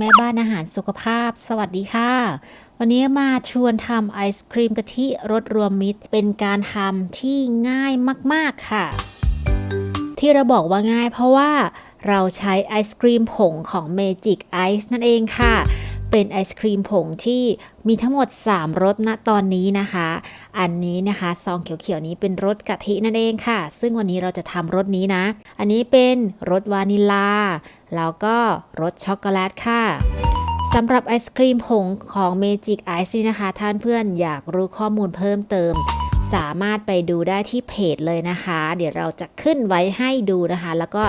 แม่บ้านอาหารสุขภาพ สวัสดีค่ะ วันนี้มาชวนทำไอศครีมกะทิรสรวมมิตร เป็นการทำที่ง่ายมากๆค่ะ ที่เราบอกว่าง่ายเพราะว่าเราใช้ไอศครีมผงของ Magic Ice นั่นเองค่ะเป็นไอศครีมผงที่มีทั้งหมด 3รสณตอนนี้นะคะ อันนี้นะคะซองเขียวๆนี้เป็นรสกะทินั่นเองค่ะ ซึ่งวันนี้เราจะทำรสนี้นะ อันนี้เป็นรสวานิลา แล้วก็รสช็อกโกแลตค่ะสำหรับไอศครีมผงของ Magic Ice นี่นะคะ ท่านเพื่อนอยากรู้ข้อมูลเพิ่มเติม สามารถไปดูได้ที่เพจเลยนะคะ เดี๋ยวเราจะขึ้นไว้ให้ดูนะคะ แล้วก็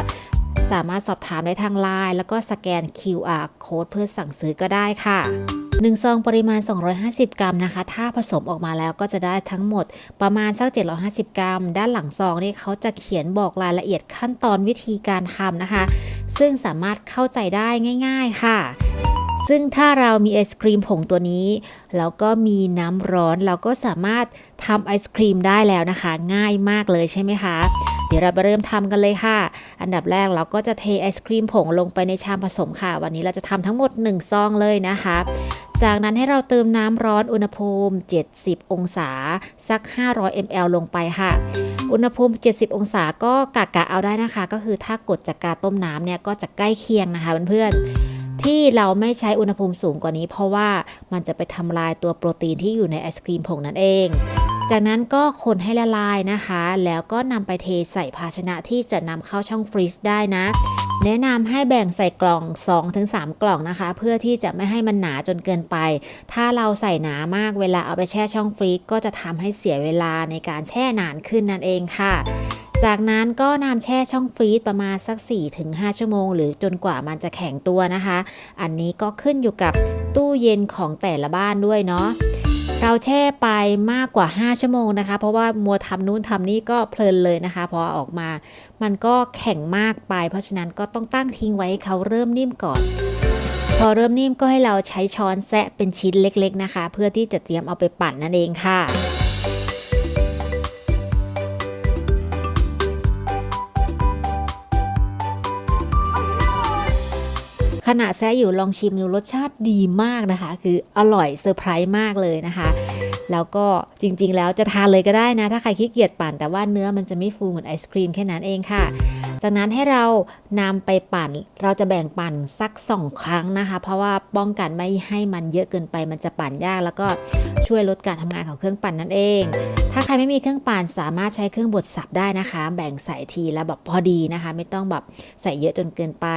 สามารถสอบถามได้ทางไลน์แล้วก็สแกน QR code เพื่อสั่งซื้อก็ได้ค่ะ1ซองปริมาณ 250 กรัมนะคะ ถ้าผสมออกมาแล้วก็จะได้ทั้งหมดประมาณสัก 750 กรัม ด้านหลังซองนี่เขาจะเขียนบอกรายละเอียดขั้นตอนวิธีการทำนะคะ ซึ่งสามารถเข้าใจได้ง่าย ๆ ค่ะ ซึ่งถ้าเรามีไอศครีมผงตัวนี้ แล้วก็มีน้ำร้อนเราก็สามารถทำไอศครีมได้แล้วนะคะ ง่ายมากเลยใช่ไหมคะเดี๋ยวเราไปเริ่มทำกันเลยค่ะ อันดับแรกเราก็จะเทไอศครีมผงลงไปในชามผสมค่ะ วันนี้เราจะทำทั้งหมด 1 ซองเลยนะคะ จากนั้นให้เราเติมน้ำร้อนอุณหภูมิ 70 องศา สัก 500 ml ลงไปค่ะ อุณหภูมิ 70 องศาก็กะกะเอาได้นะคะ ก็คือถ้ากดจากการต้มน้ำเนี่ยก็จะใกล้เคียงนะคะเพื่อนๆที่เราไม่ใช้อุณหภูมิสูงกว่านี้ เพราะว่ามันจะไปทำลายตัวโปรตีนที่อยู่ในไอศครีมผงนั่นเอง จากนั้นก็คนให้ละลายนะคะ แล้วก็นำไปเทใส่ภาชนะที่จะนำเข้าช่องฟรีซได้นะ แนะนำให้แบ่งใส่กล่อง 2-3 กล่องนะคะ เพื่อที่จะไม่ให้มันหนาจนเกินไป ถ้าเราใส่หนามากเวลาเอาไปแช่ช่องฟรีซก็จะทำให้เสียเวลาในการแช่นานขึ้นนั่นเองค่ะจากนั้นก็นำแช่ช่องฟรีซประมาณสัก 4-5 ชั่วโมง หรือจนกว่ามันจะแข็งตัวนะคะ อันนี้ก็ขึ้นอยู่กับตู้เย็นของแต่ละบ้านด้วยเนาะ เราแช่ไปมากกว่า 5 ชั่วโมงนะคะ เพราะว่ามัวทำนู่นทำนี่ก็เพลินเลยนะคะ พอออกมา มันก็แข็งมากไป เพราะฉะนั้นก็ต้องตั้งทิ้งไว้ให้เขาเริ่มนิ่มก่อน พอเริ่มนิ่มก็ให้เราใช้ช้อนแซะเป็นชิ้นเล็ก ๆนะคะ เพื่อที่จะเตรียมเอาไปปั่นนั่นเองค่ะ ขณะแซะอยู่ลองชิมดูรสชาติดีมากนะคะ คืออร่อยเซอร์ไพรส์มากเลยนะคะ แล้วก็จริงๆ แล้วจะทานเลยก็ได้นะ ถ้าใครขี้เกียจปั่นแต่ว่าเนื้อมันจะไม่ฟูเหมือนไอศครีมแค่นั้นเองค่ะ จากนั้นให้เรานำไปปั่น เราจะแบ่งปั่นสัก 2 ครั้งนะคะ เพราะว่าป้องกันไม่ให้มันเยอะเกินไปมันจะปั่นยาก แล้วก็ช่วยลดการทำงานของเครื่องปั่นนั่นเอง ถ้าใครไม่มีเครื่องปั่นสามารถใช้เครื่องบดสับได้นะคะ แบ่งใส่ทีละแบบพอดีนะคะ ไม่ต้องแบบใส่เยอะจนเกินไป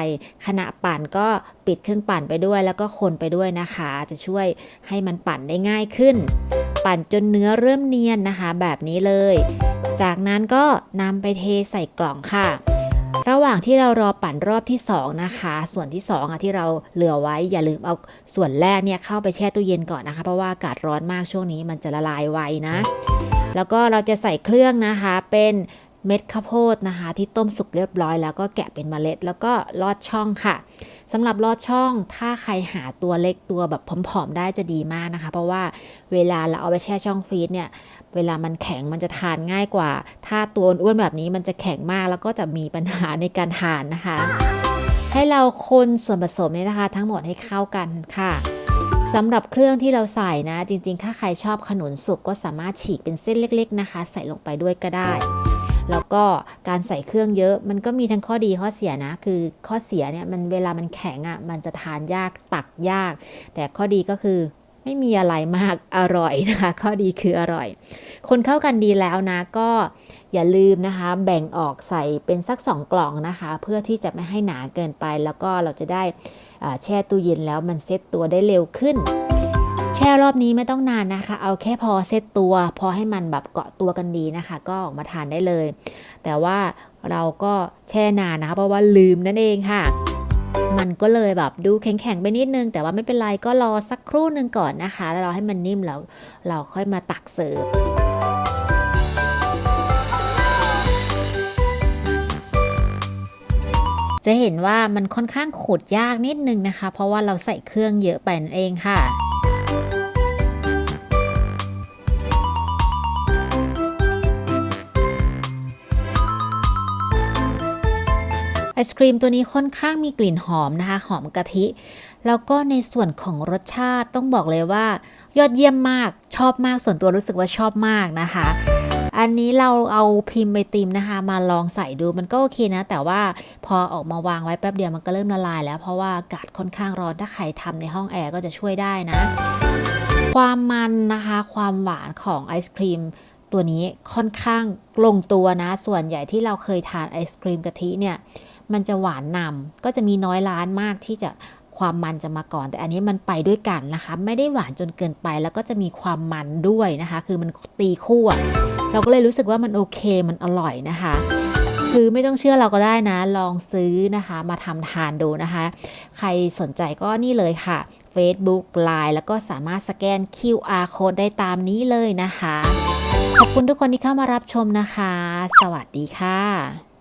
ขณะปั่นก็ปิดเครื่องปั่นไปด้วย แล้วก็คนไปด้วยนะคะ จะช่วยให้มันปั่นได้ง่ายขึ้น ปั่นจนเนื้อเริ่มเนียนนะคะ แบบนี้เลย จากนั้นก็นำไปเทใส่กล่องค่ะ ระหว่างที่เรารอปั่นรอบที่ 2 นะคะ ส่วนที่ 2อะที่เราเหลือไว้อย่าลืมเอาส่วนแรกเนี่ยเข้าไปแช่ตู้เย็นก่อนนะคะ เพราะว่าอากาศร้อนมากช่วงนี้มันจะละลายไวนะ แล้วก็เราจะใส่เครื่องนะคะเป็นเม็ดข้าวโพดนะคะ ที่ต้มสุกเรียบร้อยแล้วก็แกะเป็นเมล็ด แล้วก็ลอดช่องค่ะ สำหรับลอดช่องถ้าใครหาตัวเล็กตัวแบบผอมๆได้จะดีมากนะคะ เพราะว่าเวลาเราเอาไปแช่ช่องฟรีซเนี่ยเวลามันแข็งมันจะทานง่ายกว่า ถ้าตัวอ้วนแบบนี้มันจะแข็งมากแล้วก็จะมีปัญหาในการทานนะคะ ให้เราคนส่วนผสมนี้นะคะ ทั้งหมดให้เข้ากันค่ะสำหรับเครื่องที่เราใส่นะ จริงๆ ถ้าใครชอบขนุนสุกก็สามารถฉีกเป็นเส้นเล็ก ๆ นะคะ ใส่ลงไปด้วยก็ได้ แล้วก็การใส่เครื่องเยอะ มันก็มีทั้งข้อดีข้อเสียนะ คือข้อเสียเนี่ยมันเวลามันแข็งอะ่ะมันจะทานยากตักยาก แต่ข้อดีก็คือไม่มีอะไรมากอร่อยนะคะ ข้อดีคืออร่อย คนเข้ากันดีแล้วนะก็อย่าลืมนะคะ แบ่งออกใส่เป็นสักสองกล่องนะคะ เพื่อที่จะไม่ให้หนาเกินไป แล้วก็เราจะได้แช่ตู้เย็นแล้วมันเซ็ตตัวได้เร็วขึ้น ช่รอบนี้ไม่ต้องนานนะคะ เอาแค่พอเซตตัว พอให้มันแบบเกาะตัวกันดีนะคะ ก็ออกมาทานได้เลย แต่ว่าเราก็แช่นานนะคะเพราะว่าลืมนั่นเองค่ะ มันก็เลยแบบดูแข็งๆไปนิดนึง แต่ว่าไม่เป็นไรก็รอสักครู่หนึ่งก่อนนะคะ แล้วเราให้มันนิ่มแล้วเราค่อยมาตักเสิร์ฟจะเห็นว่ามันค่อนข้างขูดยากนิดนึงนะคะ เพราะว่าเราใส่เครื่องเยอะไปนั่นเองค่ะ ศครีมตัวนี้ค่อนข้างมีกลิ่นหอมนะคะ หอมกะทิ แล้วก็ในส่วนของรสชาติต้องบอกเลยว่า ยอดเยี่ยมมากชอบมากส่วนตัวรู้สึกว่าชอบมากนะคะ อันนี้เราเอาพิมพ์ไอติมนะคะ มาลองใส่ดูมันก็โอเคนะ แต่ว่าพอออกมาวางไว้แป๊บเดียวมันก็เริ่มละลายแล้วเพราะว่าอากาศค่อนข้างร้อนถ้าใครทำในห้องแอร์ก็จะช่วยได้นะ ความมันนะคะ ความหวานของไอศครีมตัวนี้ค่อนข้างลงตัวนะ ส่วนใหญ่ที่เราเคยทานไอศครีมกะทิเนี่ย มันจะหวานนำก็จะมีน้อยร้านมากที่จะความมันจะมาก่อน แต่อันนี้มันไปด้วยกันนะคะ ไม่ได้หวานจนเกินไป แล้วก็จะมีความมันด้วยนะคะ คือมันตีคู่เราก็เลยรู้สึกว่ามันโอเคมันอร่อยนะคะ คือไม่ต้องเชื่อเราก็ได้นะ ลองซื้อนะคะ มาทำทานดูนะคะ ใครสนใจก็นี่เลยค่ะ Facebook Line แล้วก็สามารถสแกน QR code ได้ตามนี้เลยนะคะ ขอบคุณทุกคนที่เข้ามารับชมนะคะ สวัสดีค่ะ